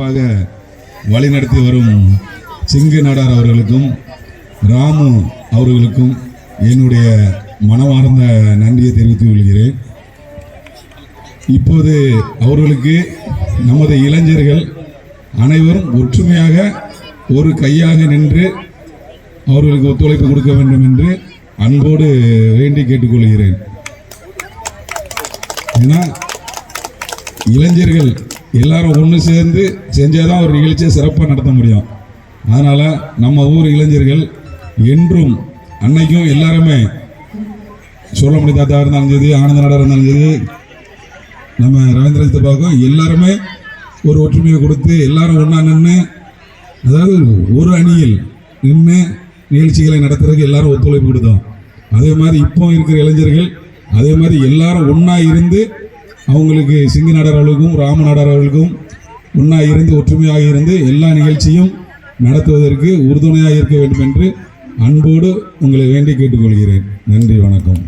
சிறப்பாக வழிநடத்தி வரும் சிங்கு நாடார் அவர்களுக்கும் ராமு அவர்களுக்கும் என்னுடைய மனமார்ந்த நன்றியை தெரிவித்துக் கொள்கிறேன். இப்போது அவர்களுக்கு நமது இளைஞர்கள் அனைவரும் ஒற்றுமையாக ஒரு கையாக நின்று அவர்களுக்கு ஒத்துழைப்பு கொடுக்க வேண்டும் என்று அன்போடு வேண்டி கேட்டுக்கொள்கிறேன். ஏன்னா இளைஞர்கள் எல்லாரும் ஒன்று சேர்ந்து செஞ்சாதான் ஒரு நிகழ்ச்சியை சிறப்பாக நடத்த முடியும். அதனால் நம்ம ஊர் இளைஞர்கள் என்றும் அன்னைக்கும் எல்லாருமே சோழமணி தாத்தா இருந்தாலும் சரி ஆனந்த நாடாக இருந்தாலும் சரி நம்ம ரவீந்திர பார்க்கும் எல்லாருமே ஒரு ஒற்றுமையை கொடுத்து எல்லாரும் ஒன்றா நின்று அதாவது ஒரு அணியில் நின்று நிகழ்ச்சிகளை நடத்துறதுக்கு எல்லாரும் ஒத்துழைப்பு கொடுத்தோம். அதே மாதிரி இப்போ இருக்கிற இளைஞர்கள் அதே மாதிரி எல்லாரும் ஒன்றா இருந்து அவங்களுக்கு சிங்க நாடார் ராம நாடார் அவர்களுக்கும் ஒன்றா இருந்து ஒற்றுமையாக இருந்து எல்லா நிகழ்ச்சியும் நடத்துவதற்கு உறுதுணையாக இருக்க வேண்டும் என்று அன்போடு உங்களை வேண்டி கேட்டுக்கொள்கிறேன். நன்றி வணக்கம்.